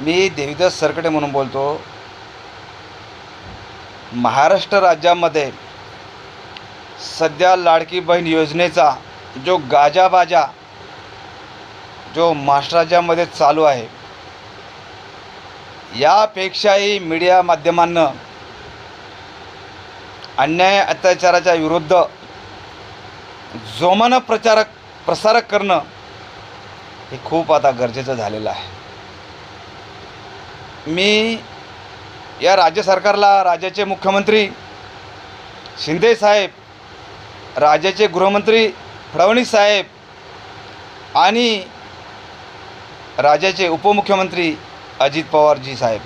मी देवीदास सरकडे म्हणून बोलतो. महाराष्ट्र राज्यामध्ये सध्या लाडकी बहीण योजनेचा जो गाजाबाजा जो महाराष्ट्र राज्यामध्ये चालू आहे यापेक्षाही मीडिया माध्यमांनं अन्याय अत्याचाराच्या विरुद्ध जोमानं प्रचारक प्रसारक करणं हे खूप आता गरजेचं झालेलं आहे. मी या राज्य सरकारला राज्याचे मुख्यमंत्री शिंदे साहेब राज्याचे गृहमंत्री फडणवीस साहेब आणि राज्याचे उपमुख्यमंत्री अजित पवारजी साहेब.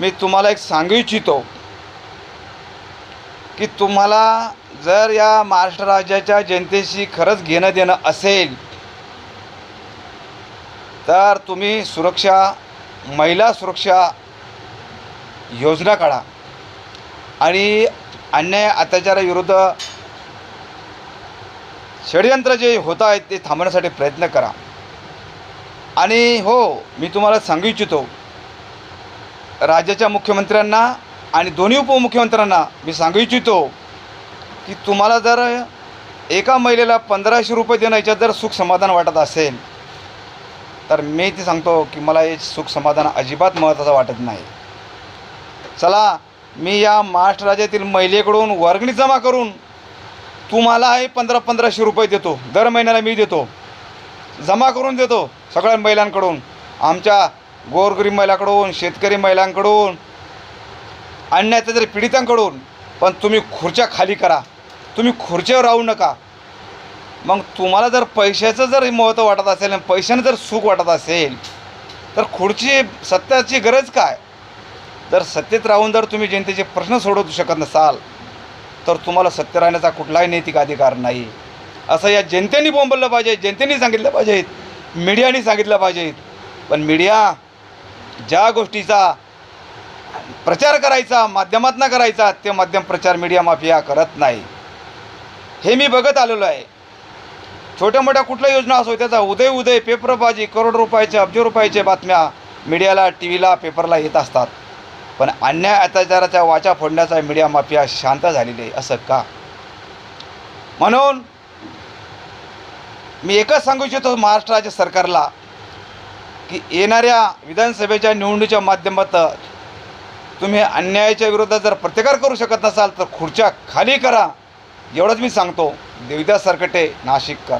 मी तुम्हाला एक सांगू इच्छितो की तुम्हाला जर या महाराष्ट्र राज्याच्या जनतेशी खरंच घेणं देणं असेल तर तुम्ही सुरक्षा महिला सुरक्षा योजना काढा. आणि अन्याय अत्याचाराविरुद्ध षडयंत्र जे होत आहेत ते थांबवण्यासाठी प्रयत्न करा. आणि हो मी तुम्हाला सांगू इच्छितो राज्याच्या मुख्यमंत्र्यांना आणि दोन्ही उपमुख्यमंत्र्यांना मी सांगू इच्छितो की तुम्हाला जर एका महिलेला पंधराशे रुपये देण्याच्यात जर सुख समाधान वाटत असेल तर मी ते सांगतो की मला हे सुख समाधान अजिबात महत्त्वाचं वाटत नाही. चला मी या महाराष्ट्र राज्यातील महिलेकडून वर्गणी जमा करून तुम्हालाही पंधरा पंधराशे रुपये देतो. दर महिन्याला मी देतो. जमा करून देतो सगळ्या महिलांकडून आमच्या गोरगरीब महिलाकडून शेतकरी महिलांकडून अन्याय तर पीडितांकडून पण तुम्ही खुर्च्या खाली करा. तुम्ही खुर्च्यावर राहू नका. मग तुम्हाला जर पैशाचं जर महत्त्व वाटत असेल आणि पैशानं जर सुख वाटत असेल तर खुर्ची सत्याची गरज काय? जर सत्तेत राहून जर तुम्ही जनतेचे प्रश्न सोडवू शकत नसाल तर तुम्हाला सत्य राहण्याचा कुठलाही नैतिक अधिकार नाही. असं या जनतेने बोंबललं पाहिजे जनतेने सांगितलं पाहिजे मीडियाने सांगितलं पाहिजे पण मीडिया ज्या गोष्टीचा प्रचार करायचा माध्यमातनं करायचा ते माध्यम प्रचार मीडिया माफिया करत नाही. हे मी बघत आलेलो आहे. छोट्या मोठ्या कुठल्या योजना असो त्याचा उदय उदय पेपरबाजी करोड रुपयाचे अब्ज रुपयाचे बातम्या मीडियाला टी व्हीला पेपरला येत असतात. पण अन्याय अत्याचाराच्या वाचा फोडण्याचा मीडिया माफिया शांत झालेली आहे असं का? म्हणून मी एकच सांगू इच्छितो महाराष्ट्र राज्य सरकारला की येणाऱ्या विधानसभेच्या निवडणुकीच्या माध्यमातून तुम्ही अन्यायाच्या विरोधात जर प्रतिकार करू शकत नसाल तर खुर्च्या खाली करा. एवढंच मी सांगतो देविदास सरकटे नाशिककर.